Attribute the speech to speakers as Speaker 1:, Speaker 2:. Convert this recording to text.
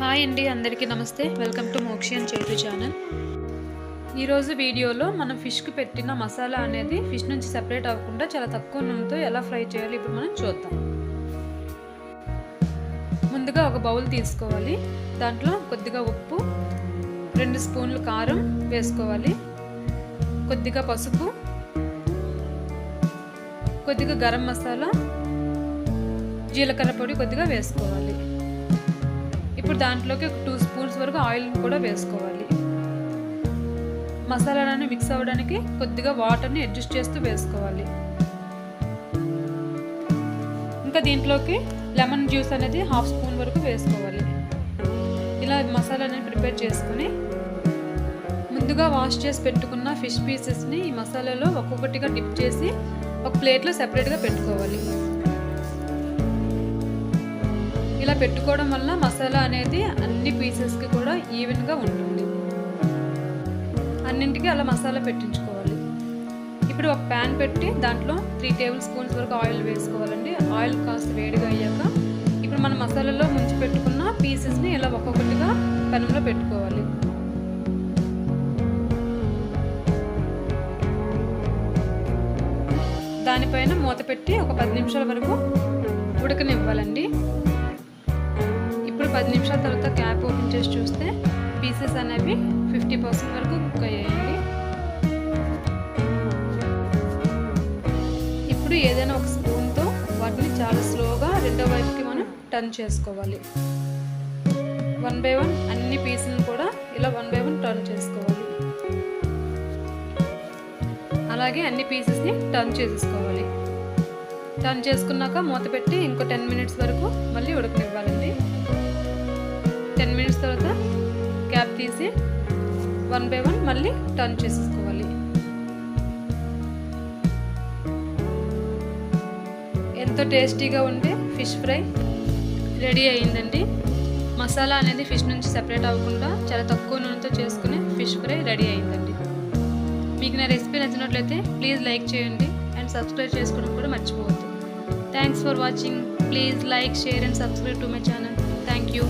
Speaker 1: Hi అండి అందరికీ నమస్తే. Welcome to Mokshi and Chetu channel. ఈరోజు వీడియోలో మనం ఫిష్కి పెట్టిన మసాలా అనేది ఫిష్ నుంచి సెపరేట్ అవ్వకుండా చాలా తక్కువ నూనెతో ఎలా ఫ్రై చేయాలి ఇప్పుడు మనం చూద్దాం. ముందుగా ఒక బౌల్ తీసుకోవాలి. దాంట్లో కొద్దిగా ఉప్పు రెండు స్పూన్లు కారం వేసుకోవాలి. కొద్దిగా పసుపు కొద్దిగా గరం మసాలా జీలకర్ర పొడి కొద్దిగా వేసుకోవాలి. ఇప్పుడు దాంట్లోకి ఒక టూ స్పూన్స్ వరకు ఆయిల్ కూడా వేసుకోవాలి. మసాలాలను మిక్స్ అవ్వడానికి కొద్దిగా వాటర్ని అడ్జస్ట్ చేస్తూ వేసుకోవాలి. ఇంకా దీంట్లోకి లెమన్ జ్యూస్ అనేది హాఫ్ స్పూన్ వరకు వేసుకోవాలి. ఇలా మసాలాని ప్రిపేర్ చేసుకుని ముందుగా వాష్ చేసి పెట్టుకున్న ఫిష్ పీసెస్ని ఈ మసాలాలో ఒక్కొక్కటిగా డిప్ చేసి ఒక ప్లేట్లో సెపరేట్గా పెట్టుకోవాలి. ఇలా పెట్టుకోవడం వల్ల మసాలా అనేది అన్ని పీసెస్కి కూడా ఈవెన్గా ఉంటుంది. అన్నింటికి అలా మసాలా పెట్టించుకోవాలి. ఇప్పుడు ఒక ప్యాన్ పెట్టి దాంట్లో త్రీ టేబుల్ స్పూన్స్ వరకు ఆయిల్ వేసుకోవాలండి. ఆయిల్ కాస్త వేడిగా అయ్యాక ఇప్పుడు మనం మసాలాలో ముంచి పెట్టుకున్న పీసెస్ని ఇలా ఒక్కొక్కటిగా పెనంలో పెట్టుకోవాలి. దానిపైన మూత పెట్టి ఒక పది నిమిషాల వరకు ఉడకనివ్వాలండి. ఇప్పుడు పది నిమిషాల తర్వాత క్యాప్ ఓపెన్ చేసి చూస్తే పీసెస్ అనేవి ఫిఫ్టీ పర్సెంట్ వరకు కుక్ అయ్యాయండి. ఇప్పుడు ఏదైనా ఒక స్పూన్తో వాటిని చాలా స్లోగా రెండో వైపుకి మనం టర్న్ చేసుకోవాలి. వన్ బై వన్ అన్ని పీసులను కూడా ఇలా వన్ బై వన్ టర్న్ చేసుకోవాలి. అలాగే అన్ని పీసెస్ని టర్న్ చేసేసుకోవాలి. టర్న్ చేసుకున్నాక మూత పెట్టి ఇంకో టెన్ మినిట్స్ వరకు మళ్ళీ ఉడకనివ్వాలి. క్యాప్ తీసి వన్ బై వన్ మళ్ళీ టర్న్ చేసేసుకోవాలి. ఎంతో టేస్టీగా ఉండే ఫిష్ ఫ్రై రెడీ అయిందండి. మసాలా అనేది ఫిష్ నుంచి సెపరేట్ అవ్వకుండా చాలా తక్కువ నూనెతో చేసుకునే ఫిష్ ఫ్రై రెడీ అయిందండి. మీకు నా రెసిపీ నచ్చినట్లయితే ప్లీజ్ లైక్ చేయండి అండ్ సబ్స్క్రైబ్ చేసుకోవడం కూడా మర్చిపోవద్దు. Thanks for watching please like share and subscribe to my channel thank you